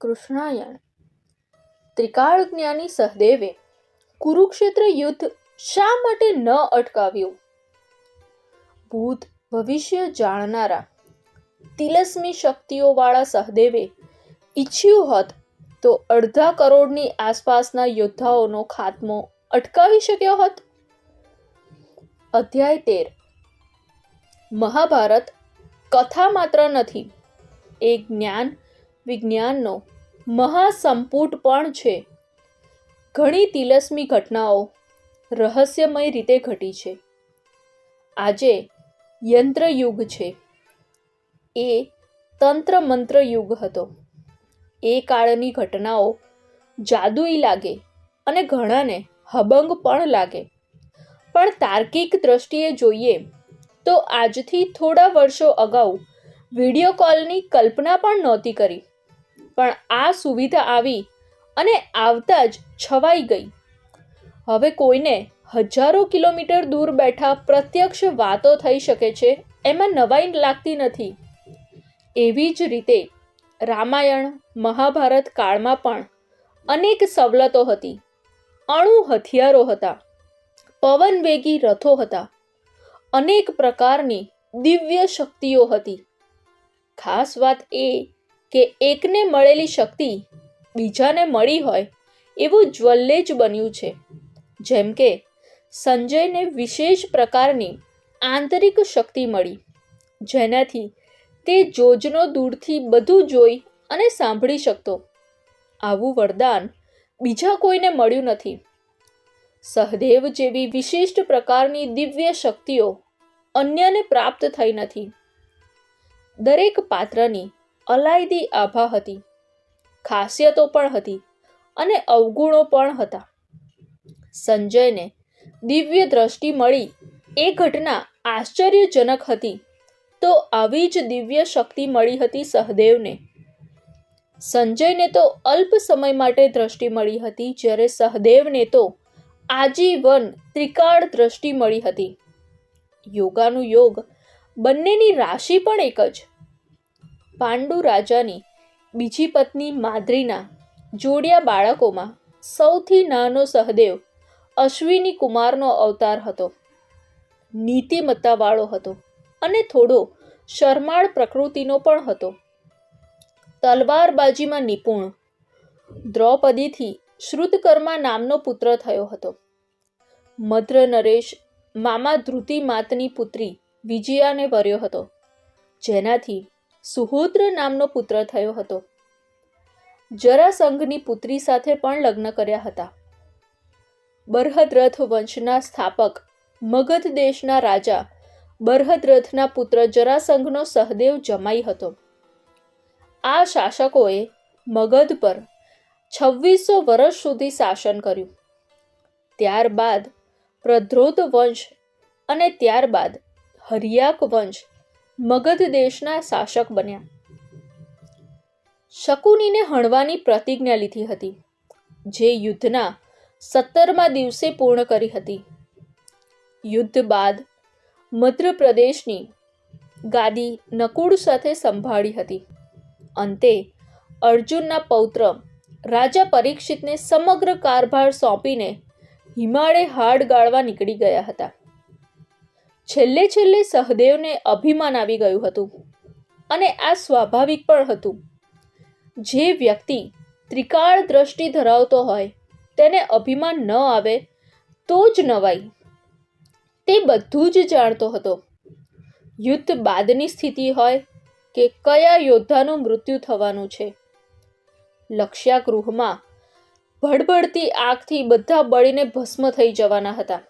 કૃષ્ણાયણ. ત્રિકાળ જ્ઞાની સહદેવે કુરુક્ષેત્ર યુદ્ધ શા માટે ન અટકાવ્યું? ભૂત ભવિષ્ય જાણનારા તિલસ્મી શક્તિઓવાળા સહદેવે ઈચ્છ્યું હોત તો અડધા કરોડની આસપાસના યોદ્ધાઓનો ખાત્મો અટકાવી શક્યો હોત. અધ્યાય તેર. મહાભારત કથા માત્ર નથી, એ જ્ઞાન વિજ્ઞાનનો મહાસંપુટ પણ છે. ઘણી તિલસ્મી ઘટનાઓ રહસ્યમય રીતે ઘટી છે. આજે યંત્રયુગ છે. એ તંત્ર મંત્ર યુગ હતો. એ કાળની ઘટનાઓ જાદુઈ લાગે અને ઘણાને હબંગ પણ લાગે. પણ તાર્કિક દ્રષ્ટિએ જોઈએ તો આજથી થોડા વર્ષો અગાઉ વીડિયો કોલની કલ્પના પણ નહોતી કરી. પણ આ સુવિધા આવી અને આવતા જ છવાઈ ગઈ. હવે કોઈને હજારો કિલોમીટર દૂર બેઠા પ્રત્યક્ષ વાતો થઈ શકે છે એમાં નવાઈ લાગતી નથી. એવી જ રીતે રામાયણ, મહાભારત કાળમાં પણ અનેક સવલતો હતી. અણુ હથિયારો હતા પવનવેગી રથો હતા, અનેક પ્રકારની દિવ્ય શક્તિઓ હતી. ખાસ વાત એ કે એકને મળેલી શક્તિ બીજાને મળી હોય એવું જ્વલ્લે જ બન્યું છે. જેમ કે સંજયને વિશેષ પ્રકારની આંતરિક શક્તિ મળી, જેનાથી તે જોજનો દૂરથી બધું જોઈ અને સાંભળી શકતો. આવું વરદાન બીજા કોઈને મળ્યું નથી. સહદેવ જેવી વિશિષ્ટ પ્રકારની દિવ્ય શક્તિઓ અન્યને પ્રાપ્ત થઈ નથી. દરેક પાત્રની અલાયદી આભા હતી. ખાસિયતો પણ હતી અને અવગુણો પણ હતા. સંજયને દિવ્ય દ્રષ્ટિ મળી એ ઘટના આશ્ચર્યજનક હતી. તો આવી જ દિવ્ય શક્તિ મળી હતી સહદેવને. સંજયને તો અલ્પ સમય માટે દ્રષ્ટિ મળી હતી જ્યારે સહદેવને તો આજીવન ત્રિકાળ દ્રષ્ટિ મળી હતી. યોગાનું યોગ બંનેની રાશિ પણ એક જ. પાંડુ રાજાની બીજી પત્ની માદ્રીના જોડિયા બાળકોમાં સૌથી નાનો સહદેવ અશ્વિની કુમારનો અવતાર હતો. નીતિમત્તાવાળો હતો અને થોડો શરમાળ પ્રકૃતિનો પણ હતો. તલવારબાજીમાં નિપુણ દ્રૌપદીથી શ્રુતકર્મા નામનો પુત્ર થયો હતો. મદ્ર નરેશ મામા ધ્રુતિ માતની પુત્રી વિજયાને વર્યો હતો. જેનાથી સુહોત્ર નામનો પુત્ર થયો હતો. જરાસંઘની પુત્રી સાથે પણ લગ્ન કર્યા હતા. બરહદ્રથ વંશના સ્થાપક, મગધ દેશના રાજા બરહદ્રથના પુત્ર જરાસંઘનો સહદેવ જમાઈ હતો. આ શાસકોએ મગધ પર છવ્વીસો વર્ષ સુધી શાસન કર્યું. ત્યારબાદ પ્રધ્રોત વંશ અને ત્યારબાદ હરિયાક વંશ મગધ દેશના શાસક બન્યા. શકુનીને હણવાની પ્રતિજ્ઞા લીધી હતી, જે યુદ્ધના સત્તરમા દિવસે પૂર્ણ કરી હતી. યુદ્ધ બાદ મધ્યપ્રદેશની ગાદી નકુળ સાથે સંભાળી હતી. અંતે અર્જુનના પૌત્ર રાજા પરીક્ષિતને સમગ્ર કારભાર સોંપીને હિમાળે હાડ ગાળવા નીકળી ગયા હતા. છેલ્લે છેલ્લે સહદેવને અભિમાન આવી ગયું હતું અને આ સ્વાભાવિક પણ હતું. જે વ્યક્તિ ત્રિકાળ દ્રષ્ટિ ધરાવતો હોય, તેને અભિમાન ન આવે તો જ નવાઈ. તે બધું જ જાણતો હતો. યુદ્ધ બાદની સ્થિતિ હોય કે કયા યોદ્ધાનું મૃત્યુ થવાનું છે. લક્ષ્યાગૃહમાં ભડભડતી આગથી બધા બળીને ભસ્મ થઈ જવાના હતા.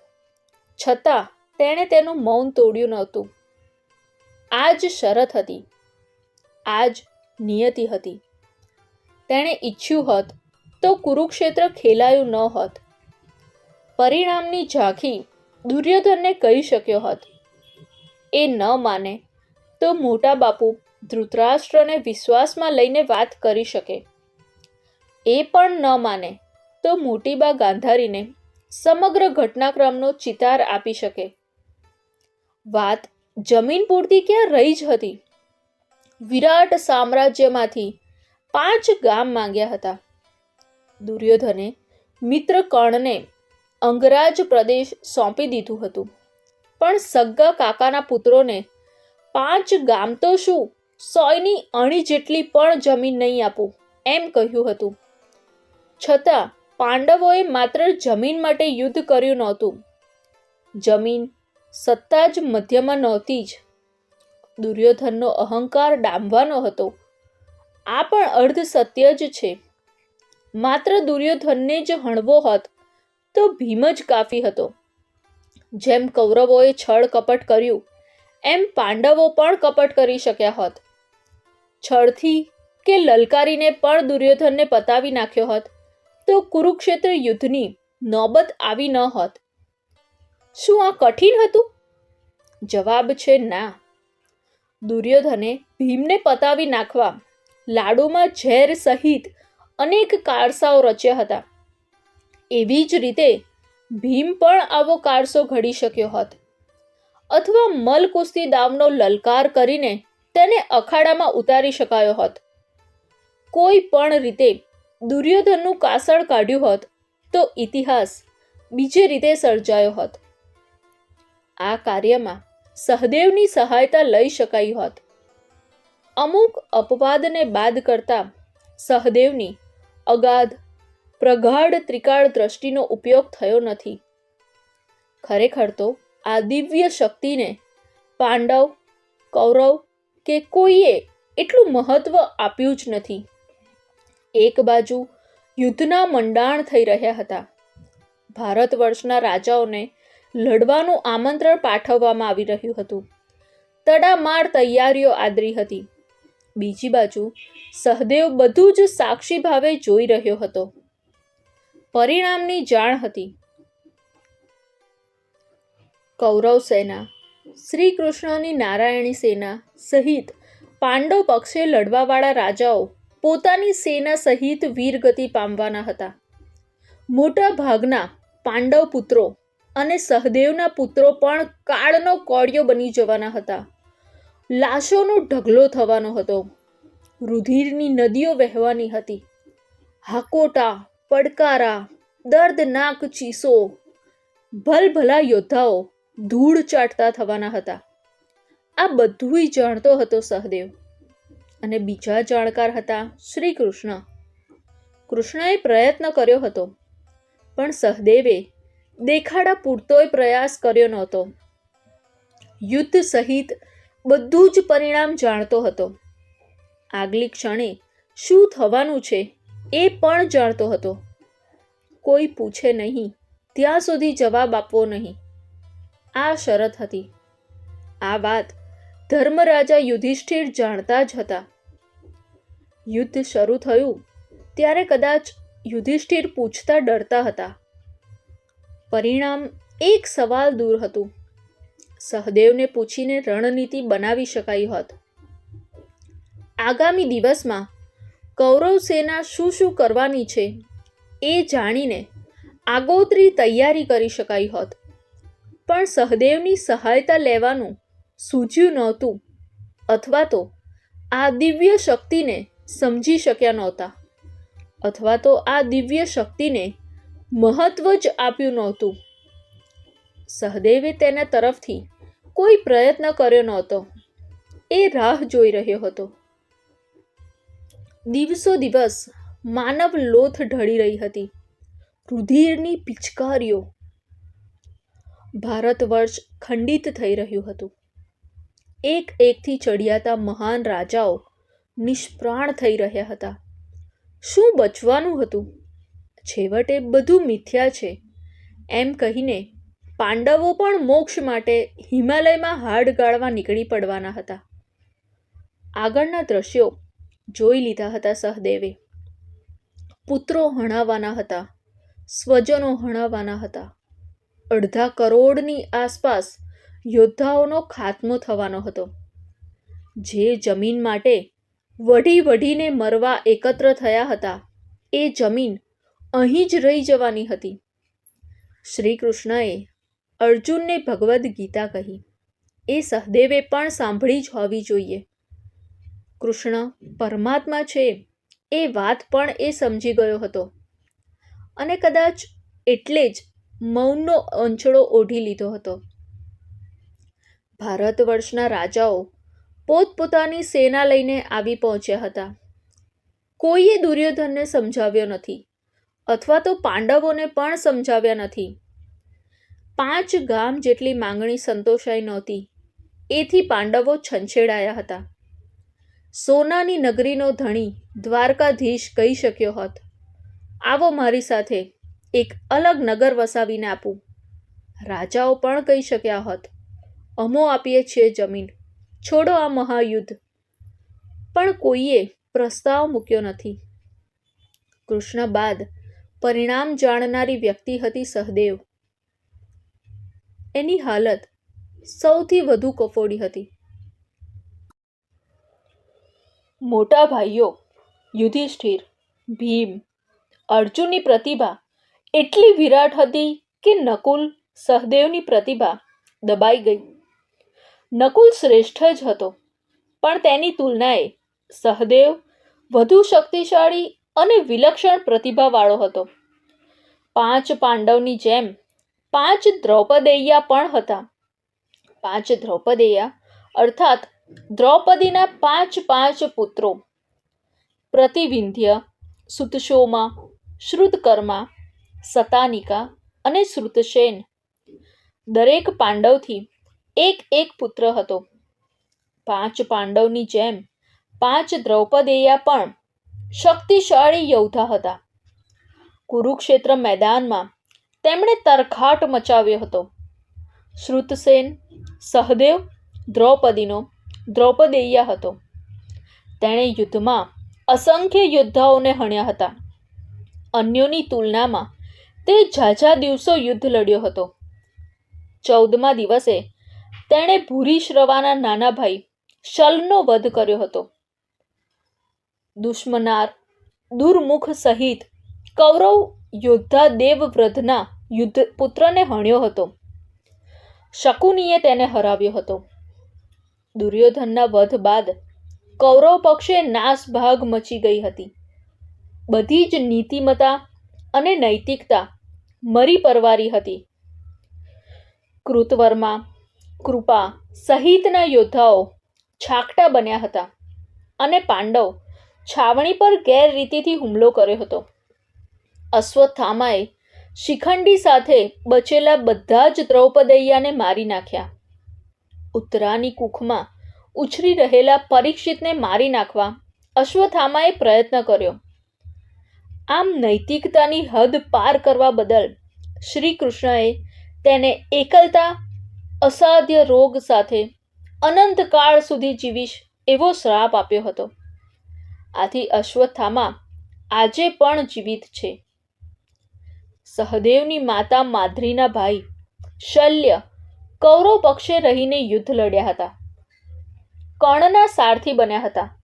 છતાં તેણે તેનું મૌન તોડ્યું નહોતું. આ જ શરત હતી. આ જ નિયતિ હતી. તેણે ઈચ્છ્યું હોત તો કુરુક્ષેત્ર ખેલાયું ન હોત. પરિણામની ઝાંખી દુર્યોધનને કહી શક્યો હોત. એ ન માને તો મોટા બાપુ ધૃતરાષ્ટ્રને વિશ્વાસમાં લઈને વાત કરી શકે. એ પણ ન માને તો મોટીબા ગાંધારીને સમગ્ર ઘટનાક્રમનો ચિતાર આપી શકે. વાત જમીન પૂરતી ક્યાં રહી જ હતી? વિરાટ સામ્રાજ્યમાંથી પાંચ ગામ માંગ્યા હતા. દુર્યોધને મિત્ર કર્ણને અંગરાજ પ્રદેશ સોંપી દીધું હતું. પણ સગ્ગા કાકાના પુત્રોને પાંચ ગામ તો શું? સોયની અણી જેટલી પણ જમીન નહીં આપું, એમ કહ્યું હતું. છતાં પાંડવોએ માત્ર જમીન માટે યુદ્ધ કર્યું નહોતું. જમીન સત્તા જ મધ્યમાં નહોતી જ. દુર્યોધનનો અહંકાર ડામવાનો હતો. આ પણ અર્ધ સત્ય જ છે. માત્ર દુર્યોધનને જ હણવો હોત તો ભીમ જ કાફી હતો. જેમ કૌરવોએ છળ કપટ કર્યું, એમ પાંડવો પણ કપટ કરી શક્યા હોત. છળથી કે લલકારીને પણ દુર્યોધનને પતાવી નાખ્યો હોત તો કુરુક્ષેત્ર યુદ્ધની નોબત આવી ન હોત. શું આ કઠિન હતું? જવાબ છે ના. દુર્યોધને ભીમને પતાવી નાખવા લાડુમાં ઝેર સહિત અનેક કારસાઓ રચ્યા હતા. એવી જ રીતે ભીમ પણ આવો કારસો ઘડી શક્યો હોત. અથવા મલકુસ્તી દામનો લલકાર કરીને તેને અખાડામાં ઉતારી શકાયો હોત. કોઈ પણ રીતે દુર્યોધનનું કાસળ કાઢ્યું હોત તો ઇતિહાસ બીજે રીતે સર્જાયો હોત. આ કાર્યમાં સહદેવની સહાયતા લઈ શકાઈ હોત. અમુક અપવાદને બાદ કરતા સહદેવની અગાધ, પ્રગાઢ ત્રિકાળ દ્રષ્ટિનો ઉપયોગ થયો નથી. ખરેખર તો આ દિવ્ય શક્તિને પાંડવ, કૌરવ કે કોઈએ એટલું મહત્વ આપ્યું જ નથી. એક બાજુ યુદ્ધના મંડાણ થઈ રહ્યા હતા. ભારત વર્ષના રાજાઓને લડવાનું આમંત્રણ પાઠવવામાં આવી રહ્યું હતું. તડામાર તૈયારીઓ આદરી હતી. બીજી બાજુ, સહદેવ બધું જ સાક્ષી ભાવે જોઈ રહ્યો હતો. પરિણામની જાણ હતી. કૌરવ સેના, શ્રી કૃષ્ણની નારાયણી સેના સહિત પાંડવ પક્ષે લડવાવાળા રાજાઓ પોતાની સેના સહિત વીરગતિ પામવાના હતા. મોટા ભાગના પાંડવ પુત્રો અને સહદેવના પુત્રો પણ કાળનો કોળિયો બની જવાના હતા. લાશોનો ઢગલો થવાનો હતો. રુધિરની નદીઓ વહેવાની હતી. હાકોટા, પડકારા, દર્દનાક ચીસો, ભલભલા યોદ્ધાઓ ધૂળ ચાટતા થવાના હતા. આ બધુંય જાણતો હતો સહદેવ. અને બીજા જાણકાર હતા શ્રી કૃષ્ણ. કૃષ્ણએ પ્રયત્ન કર્યો હતો. પણ સહદેવે દેખાડા પૂરતોય પ્રયાસ કર્યો નહોતો. યુદ્ધ સહિત બધું જ પરિણામ જાણતો હતો. આગલી ક્ષણે શું થવાનું છે એ પણ જાણતો હતો. કોઈ પૂછે નહીં, ત્યાં સુધી જવાબ આપવો નહીં. આ શરત હતી. આ વાત ધર્મરાજા યુધિષ્ઠિર જાણતા જ હતા. યુદ્ધ શરૂ થયું ત્યારે કદાચ યુધિષ્ઠિર પૂછતા ડરતા હતા. પરિણામ એક સવાલ દૂર હતું. સહદેવને પૂછીને રણનીતિ બનાવી શકાઈ હોત. આગામી દિવસમાં કૌરવ સેના શું શું કરવાની છે એ જાણીને આગોતરી તૈયારી કરી શકાઈ હોત. પણ સહદેવની સહાયતા લેવાનું સૂચ્યું નહોતું અથવા તો આ દિવ્ય શક્તિને સમજી શક્યા નહોતા અથવા તો આ દિવ્ય શક્તિને મહત્વ જ આપ્યું નહોતું. સહદેવે તેના તરફથી કોઈ પ્રયત્ન કર્યો નહોતો. એ રાહ જોઈ રહ્યો હતો. દિવસો દિવસ માનવ લોથ ઢળી રહી હતી. રુધિરની પિચકારીઓ ભારત વર્ષ ખંડિત થઈ રહ્યું હતું. એક એકથી ચડિયાતા મહાન રાજાઓ નિષ્પ્રાણ થઈ રહ્યા હતા. શું બચવાનું હતું? છેવટે બધું મિથ્યા છે. એમ કહીને પાંડવો પણ મોક્ષ માટે હિમાલયમાં હાડ ગાળવા નીકળી પડવાના હતા. આગળના દ્રશ્યો જોઈ લીધા હતા સહદેવે. પુત્રો હણાવવાના હતા, સ્વજનો હણાવવાના હતા. અડધા કરોડની આસપાસ યોદ્ધાઓનો ખાત્મો થવાનો હતો. જે જમીન માટે વઢી વઢીને મરવા એકત્ર થયા હતા, એ જમીન અહીં જ રહી જવાની હતી. શ્રી કૃષ્ણએ અર્જુનને ભગવદ્ ગીતા કહી. એ સહદેવે પણ સાંભળી જ હોવી જોઈએ. કૃષ્ણ પરમાત્મા છે એ વાત પણ એ સમજી ગયો હતો. અને કદાચ એટલે જ મૌનનો અંચળો ઓઢી લીધો હતો. ભારત વર્ષના રાજાઓ પોતપોતાની સેના લઈને આવી પહોંચ્યા હતા. કોઈએ દુર્યોધનને સમજાવ્યો નથી. અથવા તો પાંડવોને પણ સમજાવ્યા નથી. પાંચ ગામ જેટલી માંગણી સંતોષાઈ નહોતી. એથી પાંડવો છંછેડાયા હતા. સોનાની નગરીનો ધણી દ્વારકાધીશ કહી શક્યો હોત. આવો મારી સાથે એક અલગ નગર વસાવીને આપું. રાજાઓ પણ કહી શક્યા હોત. અમો આપીએ છીએ જમીન. છોડો આ મહાયુદ્ધ. પણ કોઈએ પ્રસ્તાવ મૂક્યો નથી. કૃષ્ણ બાદ પરિણામ જાણનારી વ્યક્તિ હતી સહદેવ. એની હાલત સૌથી વધુ કફોડી હતી. મોટા ભાઈઓ, યુધિષ્ઠિર, ભીમ, અર્જુનની પ્રતિભા એટલી વિરાટ હતી કે નકુલ સહદેવની પ્રતિભા દબાઈ ગઈ. નકુલ શ્રેષ્ઠ જ હતો, પણ તેની તુલનાએ સહદેવ વધુ શક્તિશાળી અને વિલક્ષણ પ્રતિભાવાળો હતો. પાંચ પાંડવની જેમ પાંચ દ્રૌપદેયા પણ હતા. પાંચ દ્રૌપદેયા અર્થાત દ્રૌપદીના પાંચ પાંચ પુત્રો. પ્રતિવિંધ્ય, સુતશોમા, શ્રુતકર્મા, સતાનિકા અને શ્રુતસેન. દરેક પાંડવથી એક એક પુત્ર હતો. પાંચ પાંડવની જેમ પાંચ દ્રૌપદેયા પણ શક્તિશાળી યોદ્ધા હતા. કુરુક્ષેત્ર મેદાનમાં તેમણે તરખાટ મચાવ્યો હતો. શ્રુતસેન, સહદેવ, દ્રૌપદીનો દ્રૌપદેયા હતો. તેણે યુદ્ધમાં અસંખ્ય યોદ્ધાઓને હણ્યા હતા. અન્યોની તુલનામાં તે ઝાઝા દિવસો યુદ્ધ લડ્યો હતો. ચૌદમા દિવસે તેણે ભૂરી શ્રવાના નાના ભાઈ શલનો વધ કર્યો હતો. દુશ્મનાર, દુર્મુખ સહિત કૌરવ યોદ્ધા દેવવ્રધના યુદ્ધ પુત્રને હણ્યો હતો. શકુનીએ તેને હરાવ્યો હતો. દુર્યોધનના વધ બાદ કૌરવ પક્ષે નાસભાગ મચી ગઈ હતી. બધી જ નીતિમતા અને નૈતિકતા મરી પરવારી હતી. કૃતવર્મા, કૃપા સહિતના યોદ્ધાઓ છાકટા બન્યા હતા અને પાંડવ છાવણી પર ગેરરીતિથી હુમલો કર્યો હતો. અશ્વત્થામાએ શિખંડી સાથે બચેલા બધા જ દ્રૌપદૈયાને મારી નાખ્યા. ઉત્તરાની કુખમાં ઉછરી રહેલા પરીક્ષિતને મારી નાખવા અશ્વત્થામાએ પ્રયત્ન કર્યો. આમ નૈતિકતાની હદ પાર કરવા બદલ શ્રી કૃષ્ણએ તેને એકલતા, અસાધ્ય રોગ સાથે અનંતકાળ સુધી જીવીશ એવો શ્રાપ આપ્યો હતો. આથી અશ્વત્થામા આજે પણ જીવિત છે. સહદેવની માતા માધ્રીના ભાઈ શલ્ય કૌરવ પક્ષે રહીને યુદ્ધ લડ્યા હતા. કર્ણના સારથી બન્યા હતા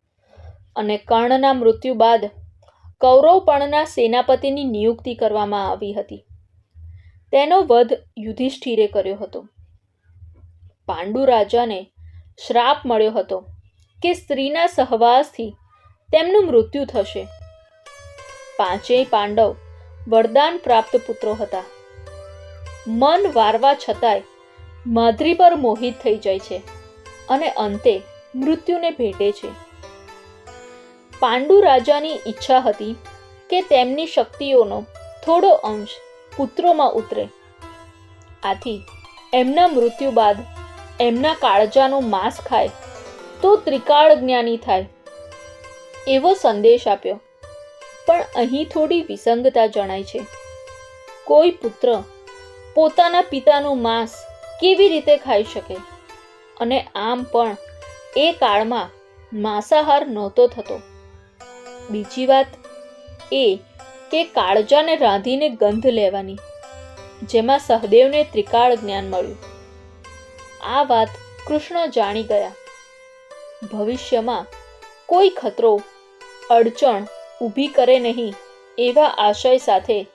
અને કર્ણના મૃત્યુ બાદ કૌરવ સેનાપતિની નિયુક્તિ કરવામાં આવી હતી. તેનો વધ યુધિષ્ઠિરે કર્યો હતો. પાંડુ રાજાને શ્રાપ મળ્યો હતો કે સ્ત્રીના સહવાસથી તેમનું મૃત્યુ થશે. પાંચેય પાંડવ વરદાન પ્રાપ્ત પુત્રો હતા. મન વારવા છતાંય માધ્રી પર મોહિત થઈ જાય છે અને અંતે મૃત્યુને ભેટે છે. પાંડુ રાજાની ઈચ્છા હતી કે તેમની શક્તિઓનો થોડો અંશ પુત્રોમાં ઉતરે. આથી એમના મૃત્યુ બાદ એમના કાળજાનો માંસ ખાય તો ત્રિકાળ જ્ઞાની થાય. એવો સંદેશ આપ્યો. પણ અહીં થોડી વિસંગતા જણાય છે. કોઈ પુત્ર પોતાના પિતાનું માંસ કેવી રીતે ખાઈ શકે? અને આમ પણ એ કાળમાં માંસાહાર નહોતો થતો. બીજી વાત એ કે કાળજાને રાંધીને ગંધ લેવાની, જેમાં સહદેવને ત્રિકાળ જ્ઞાન મળ્યું. આ વાત કૃષ્ણ જાણી ગયા. ભવિષ્યમાં કોઈ ખતરો અડચણ ઊભી કરે નહીં એવા આશય સાથે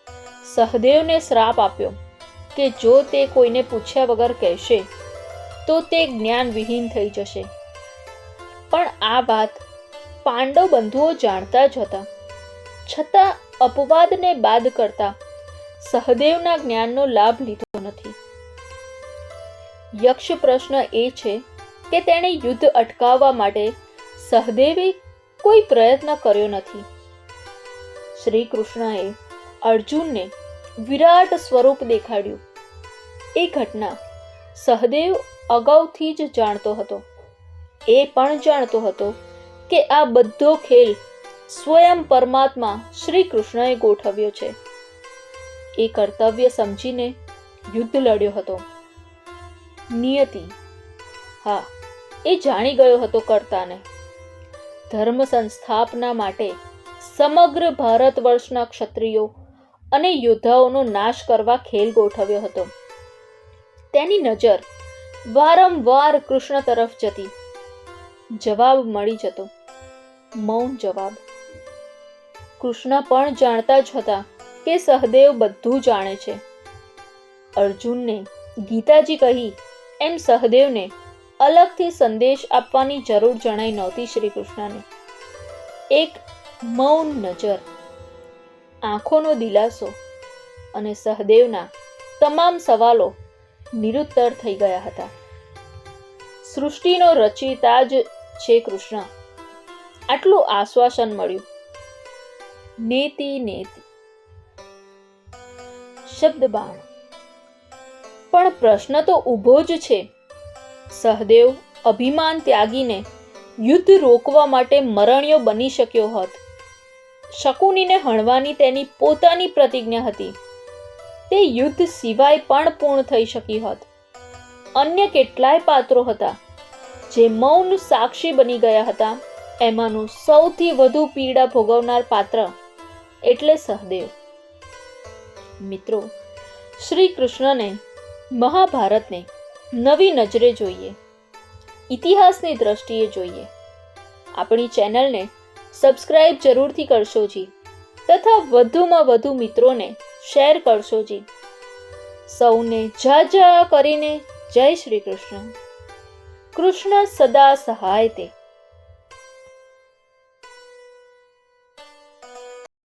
સહદેવને શ્રાપ આપ્યો કે જો તે કોઈને પૂછ્યા વગર કહેશે, તો તે જ્ઞાન વિહીન થઈ જશે. પણ આ વાત પાંડવ બંધુઓ જાણતા જ હતા. છતાં અપવાદને બાદ કરતા સહદેવના જ્ઞાનનો લાભ લીધો નથી. યક્ષ પ્રશ્ન એ છે કે તેણે યુદ્ધ અટકાવવા માટે સહદેવે કોઈ પ્રયત્ન કર્યો નથી. શ્રી કૃષ્ણએ અર્જુનને વિરાટ સ્વરૂપ દેખાડ્યું. એ ઘટના સહદેવ અગાઉથી જ જાણતો હતો. એ પણ જાણતો હતો કે આ બધો ખેલ સ્વયં પરમાત્મા શ્રી કૃષ્ણએ ગોઠવ્યો છે. એ કર્તવ્ય સમજીને યુદ્ધ લડ્યો હતો. નિયતિ. હા, એ જાણી ગયો હતો કર્તાને. ધર્મ સંસ્થાપના માટે સમગ્ર ભારત વર્ષના ક્ષત્રિયો અને યોદ્ધાઓનો નાશ કરવા ખેલ ગોઠવ્યો હતો. તેની નજર વારંવાર કૃષ્ણ તરફ જતી. જવાબ મળી જતો. મૌન જવાબ. કૃષ્ણ પણ જાણતા જ હતા કે સહદેવ બધું જાણે છે. અર્જુનને ગીતાજી કહી એમ સહદેવને અલગથી સંદેશ આપવાની જરૂર જણાઈ નહોતી શ્રી કૃષ્ણને. એક મૌન નજર, આંખોનો દિલાસો અને સહદેવના તમામ સવાલો નિરુત્તર થઈ ગયા હતા. સૃષ્ટિનો રચયિતા જ છે કૃષ્ણ. આટલું આશ્વાસન મળ્યું. નેતિ નેતિ. શબ્દ બાણ પણ પ્રશ્ન તો ઊભો જ છે. સહદેવ અભિમાન ત્યાગીને યુદ્ધ રોકવા માટે મરણ્યો બની શક્યો હોત. શકુનીને હણવાની તેની પોતાની પ્રતિજ્ઞા હતી. તે યુદ્ધ સિવાય પણ પૂર્ણ થઈ શકી હોત. અન્ય કેટલાય પાત્રો હતા જે મૌન સાક્ષી બની ગયા હતા. એમાંનું સૌથી વધુ પીડા ભોગવનાર પાત્ર એટલે સહદેવ. મિત્રો, શ્રી કૃષ્ણને મહાભારતને નવી નજરે જોઈએ. ઇતિહાસની દ્રષ્ટિએ જોઈએ. આપણી ચેનલને સબસ્ક્રાઇબ જરૂરથી કરશો જી. તથા વધુમાં વધુ મિત્રોને શેર કરશો જી. સૌને જા જા કરીને જય શ્રી કૃષ્ણ. કૃષ્ણ સદા સહાય તે.